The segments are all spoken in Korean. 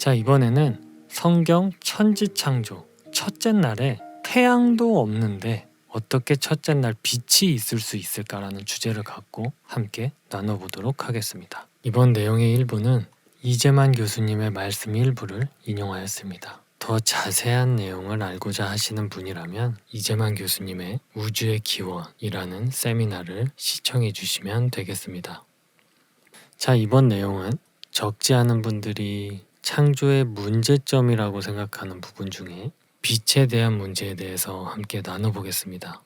자, 이번에는 성경 천지창조 첫째 날에 태양도 없는데 어떻게 첫째 날 빛이 있을 수 있을까라는 주제를 갖고 함께 나눠보도록 하겠습니다. 이번 내용의 일부는 이재만 교수님의 말씀 일부를 인용하였습니다. 더 자세한 내용을 알고자 하시는 분이라면 이재만 교수님의 우주의 기원이라는 세미나를 시청해 주시면 되겠습니다. 자, 이번 내용은 적지 않은 분들이 창조의 문제점이라고 생각하는 부분 중에 빛에 대한 문제에 대해서 함께 나눠보겠습니다.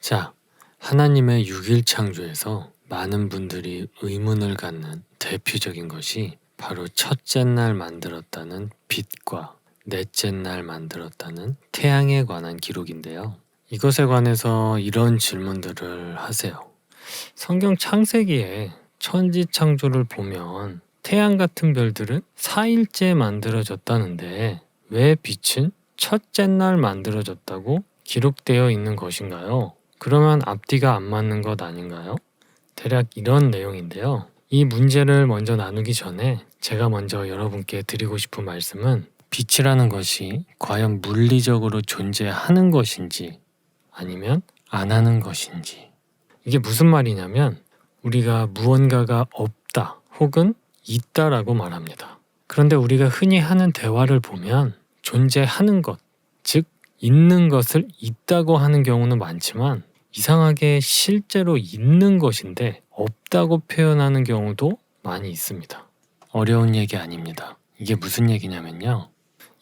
자, 하나님의 6일 창조에서 많은 분들이 의문을 갖는 대표적인 것이 바로 첫째 날 만들었다는 빛과 넷째 날 만들었다는 태양에 관한 기록인데요. 이것에 관해서 이런 질문들을 하세요. 성경 창세기에 천지 창조를 보면 태양 같은 별들은 4일째 만들어졌다는데 왜 빛은 첫째 날 만들어졌다고 기록되어 있는 것인가요? 그러면 앞뒤가 안 맞는 것 아닌가요? 대략 이런 내용인데요. 이 문제를 먼저 나누기 전에 제가 먼저 여러분께 드리고 싶은 말씀은 빛이라는 것이 과연 물리적으로 존재하는 것인지 아니면 안 하는 것인지 이게 무슨 말이냐면 우리가 무언가가 없다 혹은 있다라고 말합니다. 그런데 우리가 흔히 하는 대화를 보면 존재하는 것, 즉 있는 것을 있다고 하는 경우는 많지만 이상하게 실제로 있는 것인데 없다고 표현하는 경우도 많이 있습니다. 어려운 얘기 아닙니다. 이게 무슨 얘기냐면요.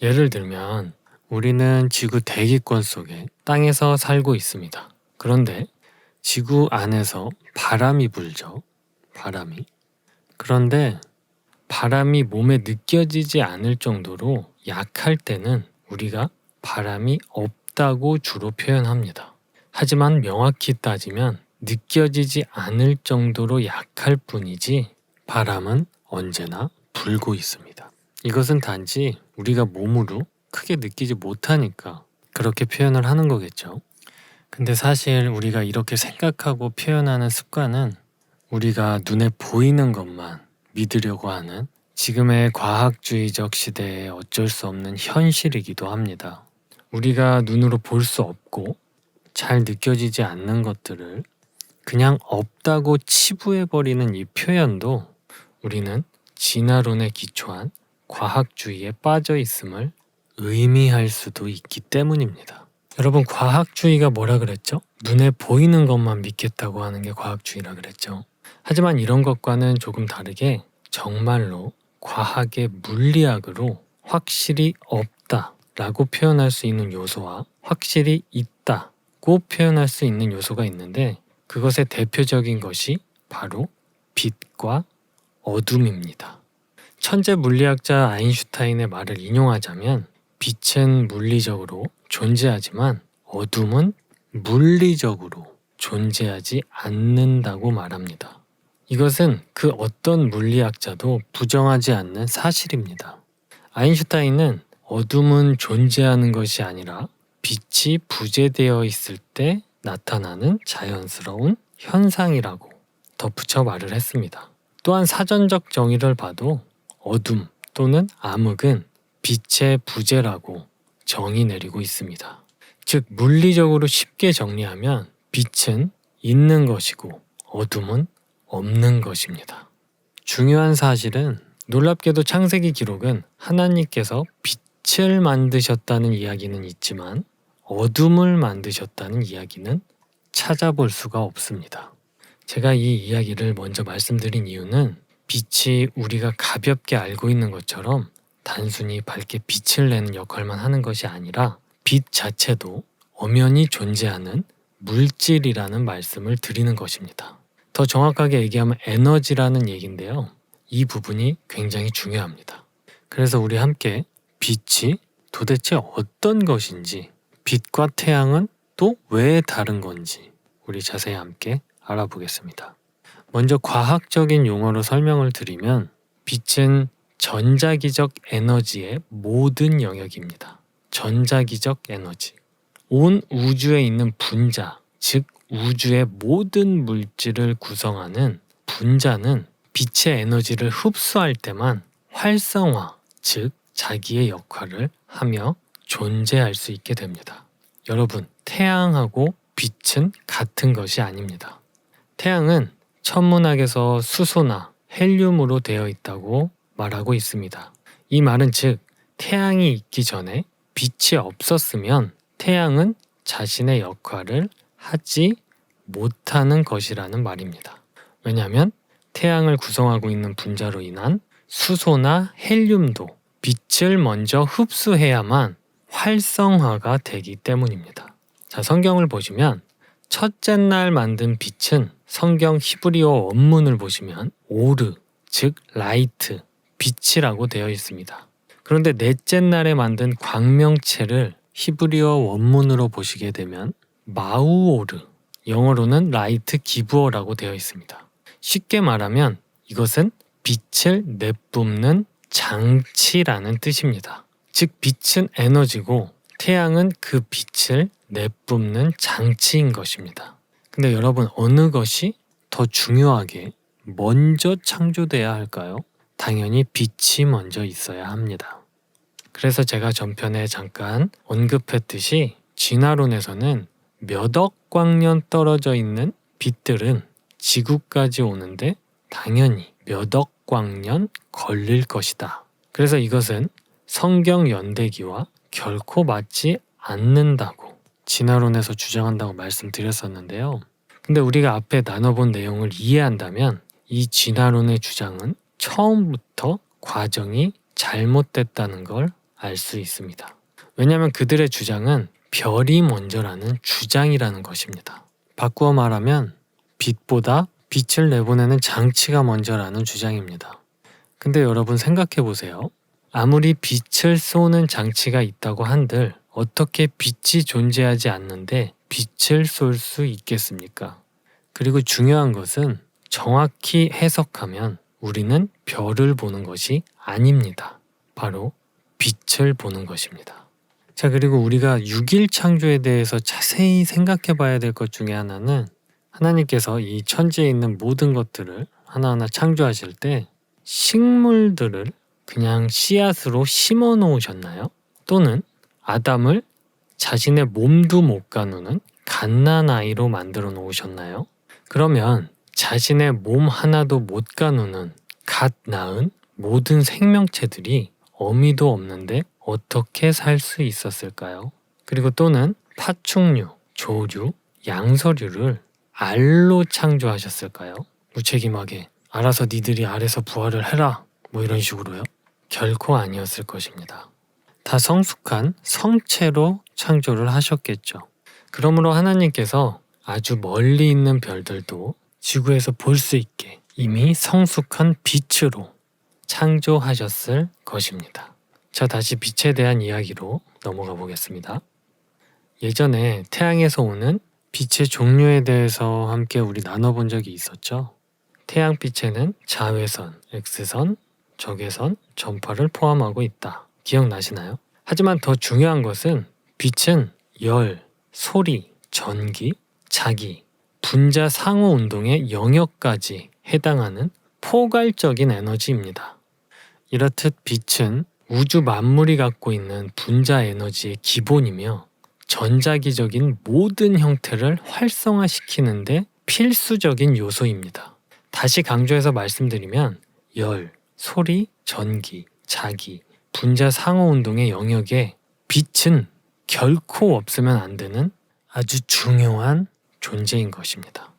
예를 들면 우리는 지구 대기권 속에 땅에서 살고 있습니다. 그런데 지구 안에서 바람이 불죠. 바람이. 그런데 바람이 몸에 느껴지지 않을 정도로 약할 때는 우리가 바람이 없다고 주로 표현합니다. 하지만 명확히 따지면 느껴지지 않을 정도로 약할 뿐이지 바람은 언제나 불고 있습니다. 이것은 단지 우리가 몸으로 크게 느끼지 못하니까 그렇게 표현을 하는 거겠죠. 근데 사실 우리가 이렇게 생각하고 표현하는 습관은 우리가 눈에 보이는 것만 믿으려고 하는 지금의 과학주의적 시대에 어쩔 수 없는 현실이기도 합니다. 우리가 눈으로 볼 수 없고 잘 느껴지지 않는 것들을 그냥 없다고 치부해버리는 이 표현도 우리는 진화론에 기초한 과학주의에 빠져 있음을 의미할 수도 있기 때문입니다. 여러분, 과학주의가 뭐라 그랬죠? 눈에 보이는 것만 믿겠다고 하는 게 과학주의라 그랬죠. 하지만 이런 것과는 조금 다르게 정말로 과학의 물리학으로 확실히 없다 라고 표현할 수 있는 요소와 확실히 있다 고 표현할 수 있는 요소가 있는데 그것의 대표적인 것이 바로 빛과 어둠입니다. 천재 물리학자 아인슈타인의 말을 인용하자면 빛은 물리적으로 존재하지만 어둠은 물리적으로 존재하지 않는다고 말합니다. 이것은 그 어떤 물리학자도 부정하지 않는 사실입니다. 아인슈타인은 어둠은 존재하는 것이 아니라 빛이 부재되어 있을 때 나타나는 자연스러운 현상이라고 덧붙여 말을 했습니다. 또한 사전적 정의를 봐도 어둠 또는 암흑은 빛의 부재라고 정의 내리고 있습니다. 즉, 물리적으로 쉽게 정리하면 빛은 있는 것이고 어둠은 없는 것입니다. 중요한 사실은 놀랍게도 창세기 기록은 하나님께서 빛을 만드셨다는 이야기는 있지만 어둠을 만드셨다는 이야기는 찾아볼 수가 없습니다. 제가 이 이야기를 먼저 말씀드린 이유는 빛이 우리가 가볍게 알고 있는 것처럼 단순히 밝게 빛을 내는 역할만 하는 것이 아니라 빛 자체도 엄연히 존재하는 물질이라는 말씀을 드리는 것입니다. 더 정확하게 얘기하면 에너지라는 얘기인데요. 이 부분이 굉장히 중요합니다. 그래서 우리 함께 빛이 도대체 어떤 것인지, 빛과 태양은 또 왜 다른 건지 우리 자세히 함께 알아보겠습니다. 먼저 과학적인 용어로 설명을 드리면 빛은 전자기적 에너지의 모든 영역입니다. 전자기적 에너지. 온 우주에 있는 분자, 즉 우주의 모든 물질을 구성하는 분자는 빛의 에너지를 흡수할 때만 활성화, 즉 자기의 역할을 하며 존재할 수 있게 됩니다. 여러분, 태양하고 빛은 같은 것이 아닙니다. 태양은 천문학에서 수소나 헬륨으로 되어 있다고 말하고 있습니다. 이 말은 즉, 태양이 있기 전에 빛이 없었으면 태양은 자신의 역할을 하지 못하는 것이라는 말입니다. 왜냐하면 태양을 구성하고 있는 분자로 인한 수소나 헬륨도 빛을 먼저 흡수해야만 활성화가 되기 때문입니다. 자, 성경을 보시면 첫째 날 만든 빛은 성경 히브리어 원문을 보시면 오르, 즉 라이트, 빛이라고 되어 있습니다. 그런데 넷째 날에 만든 광명체를 히브리어 원문으로 보시게 되면 마우오르, 영어로는 라이트 기부어라고 되어 있습니다. 쉽게 말하면 이것은 빛을 내뿜는 장치라는 뜻입니다. 즉 빛은 에너지고 태양은 그 빛을 내뿜는 장치인 것입니다. 근데 여러분 어느 것이 더 중요하게 먼저 창조돼야 할까요? 당연히 빛이 먼저 있어야 합니다. 그래서 제가 전편에 잠깐 언급했듯이 진화론에서는 몇억 광년 떨어져 있는 빛들은 지구까지 오는데 당연히 몇억 광년 걸릴 것이다. 그래서 이것은 성경 연대기와 결코 맞지 않는다고 진화론에서 주장한다고 말씀드렸었는데요. 근데 우리가 앞에 나눠본 내용을 이해한다면 이 진화론의 주장은 처음부터 과정이 잘못됐다는 걸 알 수 있습니다. 왜냐하면 그들의 주장은 별이 먼저라는 주장이라는 것입니다. 바꾸어 말하면 빛보다 빛을 내보내는 장치가 먼저라는 주장입니다. 근데 여러분 생각해 보세요. 아무리 빛을 쏘는 장치가 있다고 한들 어떻게 빛이 존재하지 않는데 빛을 쏠 수 있겠습니까? 그리고 중요한 것은 정확히 해석하면 우리는 별을 보는 것이 아닙니다. 바로 빛을 보는 것입니다. 자, 그리고 우리가 6일 창조에 대해서 자세히 생각해 봐야 될 것 중에 하나는 하나님께서 이 천지에 있는 모든 것들을 하나하나 창조하실 때 식물들을 그냥 씨앗으로 심어 놓으셨나요? 또는 아담을 자신의 몸도 못 가누는 갓난아이로 만들어 놓으셨나요? 그러면 자신의 몸 하나도 못 가누는 갓 낳은 모든 생명체들이 어미도 없는데 어떻게 살 수 있었을까요? 그리고 또는 파충류, 조류, 양서류를 알로 창조하셨을까요? 무책임하게 알아서 니들이 알에서 부활을 해라 뭐 이런 식으로요? 결코 아니었을 것입니다. 다 성숙한 성체로 창조를 하셨겠죠. 그러므로 하나님께서 아주 멀리 있는 별들도 지구에서 볼 수 있게 이미 성숙한 빛으로 창조하셨을 것입니다. 자, 다시 빛에 대한 이야기로 넘어가 보겠습니다. 예전에 태양에서 오는 빛의 종류에 대해서 함께 우리 나눠본 적이 있었죠. 태양빛에는 자외선, X선, 적외선, 전파를 포함하고 있다. 기억나시나요? 하지만 더 중요한 것은 빛은 열, 소리, 전기, 자기, 분자 상호 운동의 영역까지 해당하는 포괄적인 에너지입니다. 이렇듯 빛은 우주 만물이 갖고 있는 분자 에너지의 기본이며 전자기적인 모든 형태를 활성화시키는데 필수적인 요소입니다. 다시 강조해서 말씀드리면 열, 소리, 전기, 자기, 분자 상호 운동의 영역에 빛은 결코 없으면 안 되는 아주 중요한 존재인 것입니다.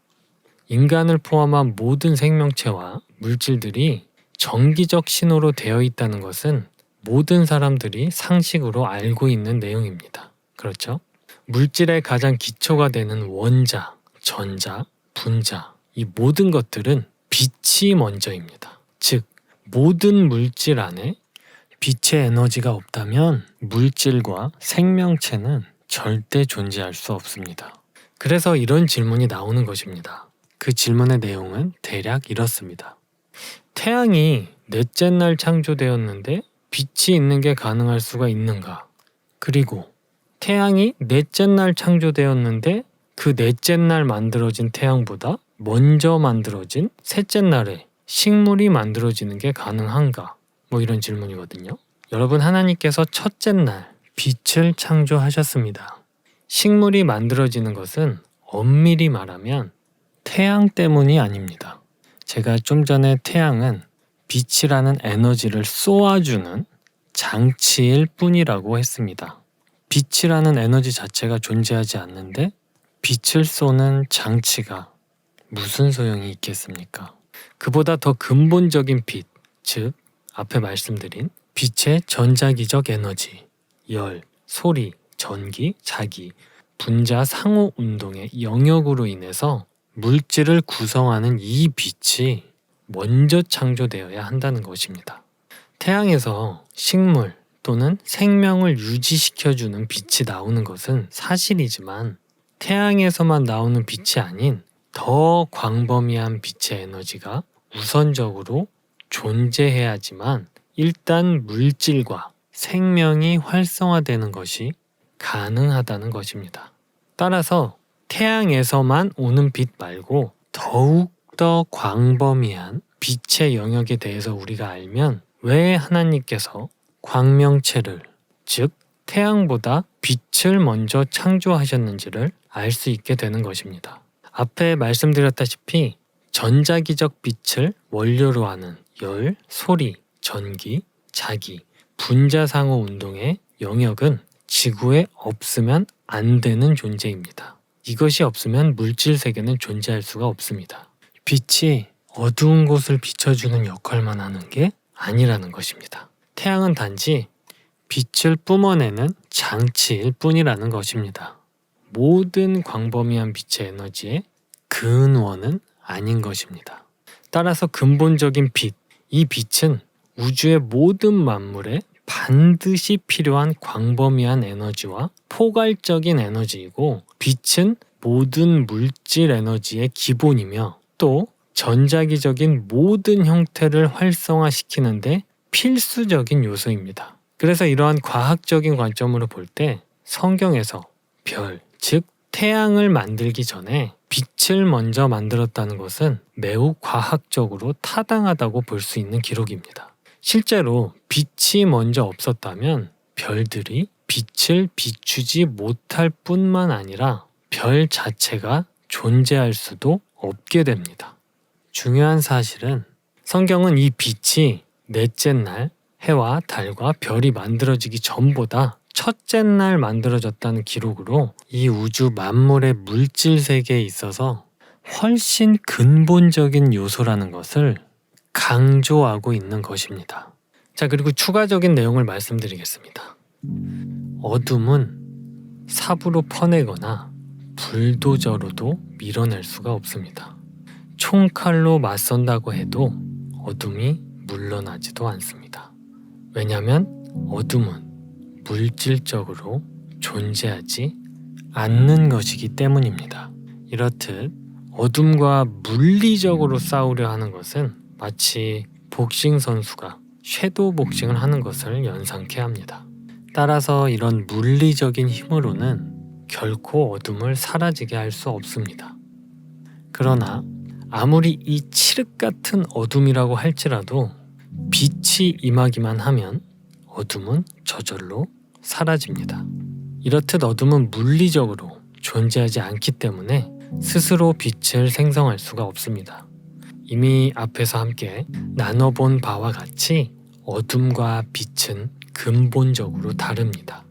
인간을 포함한 모든 생명체와 물질들이 정기적 신호로 되어 있다는 것은 모든 사람들이 상식으로 알고 있는 내용입니다. 그렇죠? 물질의 가장 기초가 되는 원자, 전자, 분자, 이 모든 것들은 빛이 먼저입니다. 즉, 모든 물질 안에 빛의 에너지가 없다면 물질과 생명체는 절대 존재할 수 없습니다. 그래서 이런 질문이 나오는 것입니다. 그 질문의 내용은 대략 이렇습니다. 태양이 넷째 날 창조되었는데 빛이 있는 게 가능할 수가 있는가? 그리고 태양이 넷째 날 창조되었는데 그 넷째 날 만들어진 태양보다 먼저 만들어진 셋째 날에 식물이 만들어지는 게 가능한가? 뭐 이런 질문이거든요. 여러분 하나님께서 첫째 날 빛을 창조하셨습니다. 식물이 만들어지는 것은 엄밀히 말하면 태양 때문이 아닙니다. 제가 좀 전에 태양은 빛이라는 에너지를 쏘아주는 장치일 뿐이라고 했습니다. 빛이라는 에너지 자체가 존재하지 않는데 빛을 쏘는 장치가 무슨 소용이 있겠습니까? 그보다 더 근본적인 빛, 즉 앞에 말씀드린 빛의 전자기적 에너지, 열, 소리, 전기, 자기, 분자 상호 운동의 영역으로 인해서 물질을 구성하는 이 빛이 먼저 창조되어야 한다는 것입니다. 태양에서 식물 또는 생명을 유지시켜주는 빛이 나오는 것은 사실이지만 태양에서만 나오는 빛이 아닌 더 광범위한 빛의 에너지가 우선적으로 존재해야지만 일단 물질과 생명이 활성화되는 것이 가능하다는 것입니다. 따라서 태양에서만 오는 빛 말고 더욱 더 광범위한 빛의 영역에 대해서 우리가 알면 왜 하나님께서 광명체를 즉 태양보다 빛을 먼저 창조하셨는지를 알 수 있게 되는 것입니다. 앞에 말씀드렸다시피 전자기적 빛을 원료로 하는 열, 소리, 전기, 자기, 분자상호 운동의 영역은 지구에 없으면 안 되는 존재입니다. 이것이 없으면 물질 세계는 존재할 수가 없습니다. 빛이 어두운 곳을 비춰주는 역할만 하는 게 아니라는 것입니다. 태양은 단지 빛을 뿜어내는 장치일 뿐이라는 것입니다. 모든 광범위한 빛의 에너지의 근원은 아닌 것입니다. 따라서 근본적인 빛, 이 빛은 우주의 모든 만물에 반드시 필요한 광범위한 에너지와 포괄적인 에너지이고 빛은 모든 물질 에너지의 기본이며 또 전자기적인 모든 형태를 활성화시키는데 필수적인 요소입니다. 그래서 이러한 과학적인 관점으로 볼 때 성경에서 별, 즉 태양을 만들기 전에 빛을 먼저 만들었다는 것은 매우 과학적으로 타당하다고 볼 수 있는 기록입니다. 실제로 빛이 먼저 없었다면 별들이 빛을 비추지 못할 뿐만 아니라 별 자체가 존재할 수도 없게 됩니다. 중요한 사실은 성경은 이 빛이 넷째 날 해와 달과 별이 만들어지기 전보다 첫째 날 만들어졌다는 기록으로 이 우주 만물의 물질 세계에 있어서 훨씬 근본적인 요소라는 것을 강조하고 있는 것입니다. 자, 그리고 추가적인 내용을 말씀드리겠습니다. 어둠은 삽으로 퍼내거나 불도저로도 밀어낼 수가 없습니다. 총칼로 맞선다고 해도 어둠이 물러나지도 않습니다. 왜냐하면 어둠은 물질적으로 존재하지 않는 것이기 때문입니다. 이렇듯 어둠과 물리적으로 싸우려 하는 것은 마치 복싱 선수가 섀도우 복싱을 하는 것을 연상케 합니다. 따라서 이런 물리적인 힘으로는 결코 어둠을 사라지게 할 수 없습니다. 그러나 아무리 이 칠흑 같은 어둠이라고 할지라도 빛이 임하기만 하면 어둠은 저절로 사라집니다. 이렇듯 어둠은 물리적으로 존재하지 않기 때문에 스스로 빛을 생성할 수가 없습니다. 이미 앞에서 함께 나눠본 바와 같이 어둠과 빛은 근본적으로 다릅니다.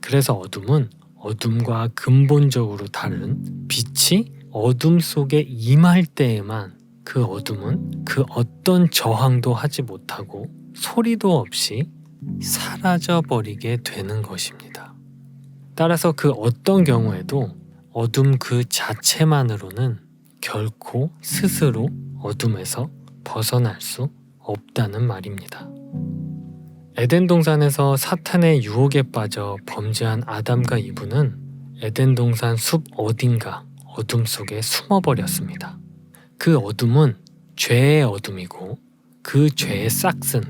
그래서 어둠은 어둠과 근본적으로 다른 빛이 어둠 속에 임할 때에만 그 어둠은 그 어떤 저항도 하지 못하고 소리도 없이 사라져 버리게 되는 것입니다. 따라서 그 어떤 경우에도 어둠 그 자체만으로는 결코 스스로 어둠에서 벗어날 수 없다는 말입니다. 에덴 동산에서 사탄의 유혹에 빠져 범죄한 아담과 이브는 에덴 동산 숲 어딘가 어둠 속에 숨어버렸습니다. 그 어둠은 죄의 어둠이고 그 죄의 싹슨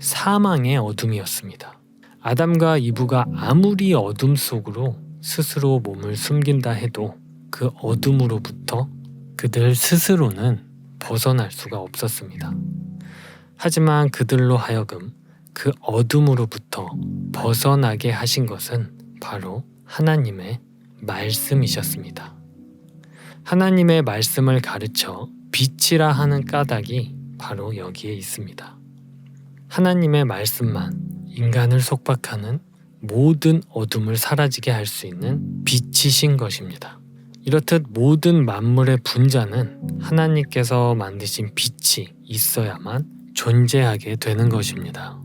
사망의 어둠이었습니다. 아담과 이브가 아무리 어둠 속으로 스스로 몸을 숨긴다 해도 그 어둠으로부터 그들 스스로는 벗어날 수가 없었습니다. 하지만 그들로 하여금 그 어둠으로부터 벗어나게 하신 것은 바로 하나님의 말씀이셨습니다. 하나님의 말씀을 가르쳐 빛이라 하는 까닭이 바로 여기에 있습니다. 하나님의 말씀만 인간을 속박하는 모든 어둠을 사라지게 할 수 있는 빛이신 것입니다. 이렇듯 모든 만물의 분자는 하나님께서 만드신 빛이 있어야만 존재하게 되는 것입니다.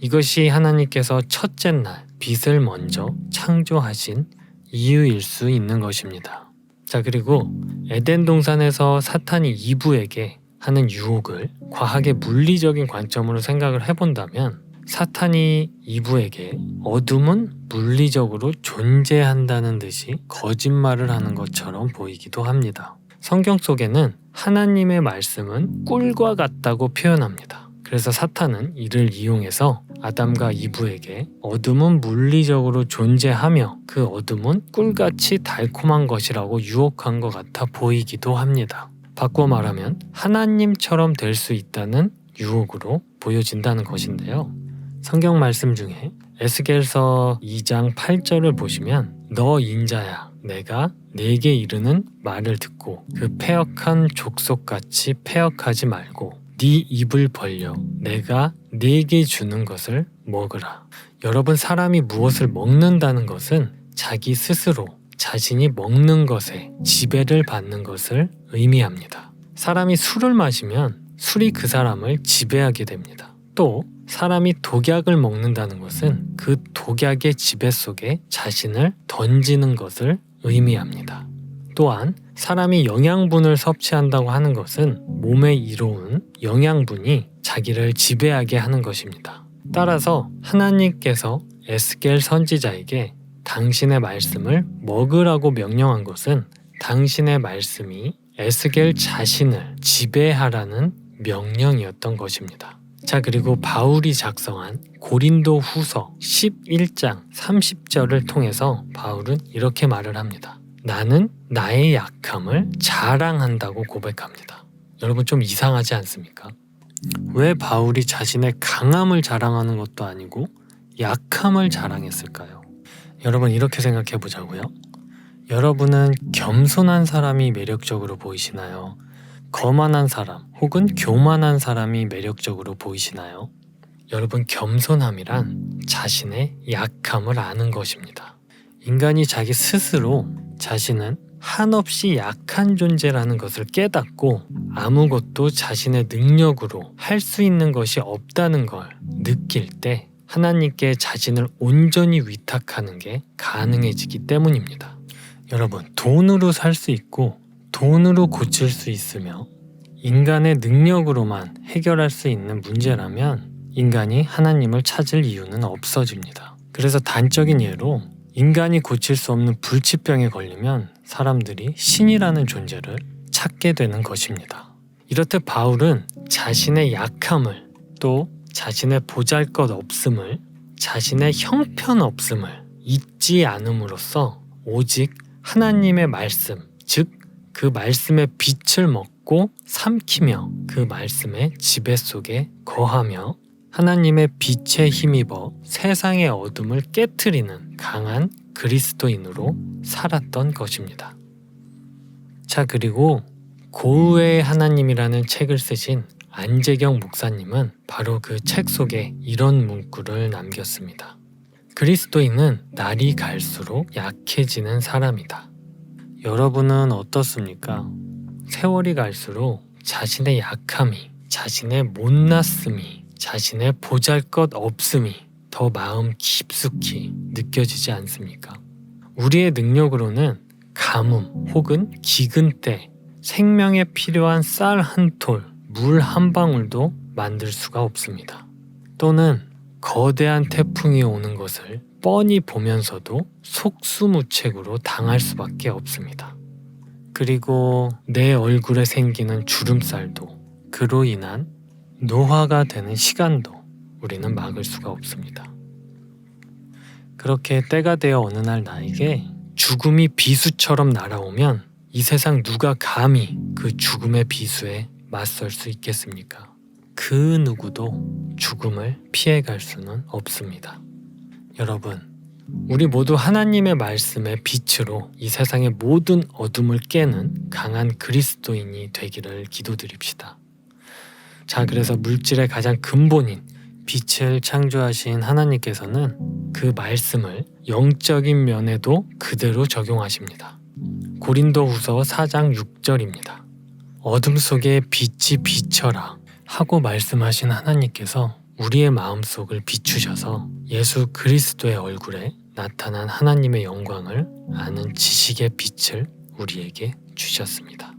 이것이 하나님께서 첫째 날 빛을 먼저 창조하신 이유일 수 있는 것입니다. 자, 그리고 에덴 동산에서 사탄이 이브에게 하는 유혹을 과학의 물리적인 관점으로 생각을 해본다면 사탄이 이브에게 어둠은 물리적으로 존재한다는 듯이 거짓말을 하는 것처럼 보이기도 합니다. 성경 속에는 하나님의 말씀은 꿀과 같다고 표현합니다. 그래서 사탄은 이를 이용해서 아담과 이브에게 어둠은 물리적으로 존재하며 그 어둠은 꿀같이 달콤한 것이라고 유혹한 것 같아 보이기도 합니다. 바꿔 말하면 하나님처럼 될 수 있다는 유혹으로 보여진다는 것인데요. 성경 말씀 중에 에스겔서 2장 8절을 보시면 너 인자야 내가 내게 이르는 말을 듣고 그 패역한 족속같이 패역하지 말고 네 입을 벌려 내가 내게 주는 것을 먹으라. 여러분 사람이 무엇을 먹는다는 것은 자기 스스로 자신이 먹는 것에 지배를 받는 것을 의미합니다. 사람이 술을 마시면 술이 그 사람을 지배하게 됩니다. 또 사람이 독약을 먹는다는 것은 그 독약의 지배 속에 자신을 던지는 것을 의미합니다. 또한 사람이 영양분을 섭취한다고 하는 것은 몸에 이로운 영양분이 자기를 지배하게 하는 것입니다. 따라서 하나님께서 에스겔 선지자에게 당신의 말씀을 먹으라고 명령한 것은 당신의 말씀이 에스겔 자신을 지배하라는 명령이었던 것입니다. 자, 그리고 바울이 작성한 고린도 후서 11장 30절을 통해서 바울은 이렇게 말을 합니다. 나는 나의 약함을 자랑한다고 고백합니다. 여러분 좀 이상하지 않습니까? 왜 바울이 자신의 강함을 자랑하는 것도 아니고 약함을 자랑했을까요? 여러분 이렇게 생각해 보자고요. 여러분은 겸손한 사람이 매력적으로 보이시나요? 거만한 사람 혹은 교만한 사람이 매력적으로 보이시나요? 여러분 겸손함이란 자신의 약함을 아는 것입니다. 인간이 자기 스스로 자신은 한없이 약한 존재라는 것을 깨닫고 아무것도 자신의 능력으로 할 수 있는 것이 없다는 걸 느낄 때 하나님께 자신을 온전히 위탁하는 게 가능해지기 때문입니다. 여러분, 돈으로 살 수 있고 돈으로 고칠 수 있으며 인간의 능력으로만 해결할 수 있는 문제라면 인간이 하나님을 찾을 이유는 없어집니다. 그래서 단적인 예로 인간이 고칠 수 없는 불치병에 걸리면 사람들이 신이라는 존재를 찾게 되는 것입니다. 이렇듯 바울은 자신의 약함을 또 자신의 보잘 것 없음을 자신의 형편 없음을 잊지 않음으로써 오직 하나님의 말씀, 즉 그 말씀의 빛을 먹고 삼키며 그 말씀의 지배 속에 거하며 하나님의 빛에 힘입어 세상의 어둠을 깨뜨리는 강한 그리스도인으로 살았던 것입니다. 자, 그리고 고우의 하나님이라는 책을 쓰신 안재경 목사님은 바로 그 책 속에 이런 문구를 남겼습니다. 그리스도인은 날이 갈수록 약해지는 사람이다. 여러분은 어떻습니까? 세월이 갈수록 자신의 약함이, 자신의 못났음이, 자신의 보잘 것 없음이 더 마음 깊숙이 느껴지지 않습니까? 우리의 능력으로는 가뭄 혹은 기근 때 생명에 필요한 쌀 한 톨, 물 한 방울도 만들 수가 없습니다. 또는 거대한 태풍이 오는 것을 뻔히 보면서도 속수무책으로 당할 수밖에 없습니다. 그리고 내 얼굴에 생기는 주름살도 그로 인한 노화가 되는 시간도 우리는 막을 수가 없습니다. 그렇게 때가 되어 어느 날 나에게 죽음이 비수처럼 날아오면 이 세상 누가 감히 그 죽음의 비수에 맞설 수 있겠습니까? 그 누구도 죽음을 피해갈 수는 없습니다. 여러분, 우리 모두 하나님의 말씀의 빛으로 이 세상의 모든 어둠을 깨는 강한 그리스도인이 되기를 기도드립시다. 자, 그래서 물질의 가장 근본인 빛을 창조하신 하나님께서는 그 말씀을 영적인 면에도 그대로 적용하십니다. 고린도 후서 4장 6절입니다. 어둠 속에 빛이 비쳐라 하고 말씀하신 하나님께서 우리의 마음속을 비추셔서 예수 그리스도의 얼굴에 나타난 하나님의 영광을 아는 지식의 빛을 우리에게 주셨습니다.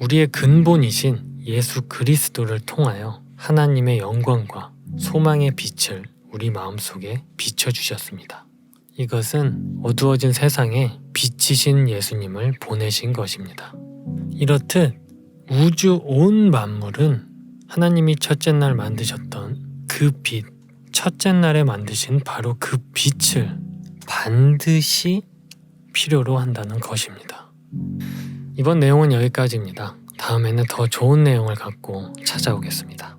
우리의 근본이신 예수 그리스도를 통하여 하나님의 영광과 소망의 빛을 우리 마음속에 비춰주셨습니다. 이것은 어두워진 세상에 빛이신 예수님을 보내신 것입니다. 이렇듯 우주 온 만물은 하나님이 첫째 날 만드셨던 그 빛, 첫째 날에 만드신 바로 그 빛을 반드시 필요로 한다는 것입니다. 이번 내용은 여기까지입니다. 다음에는 더 좋은 내용을 갖고 찾아오겠습니다.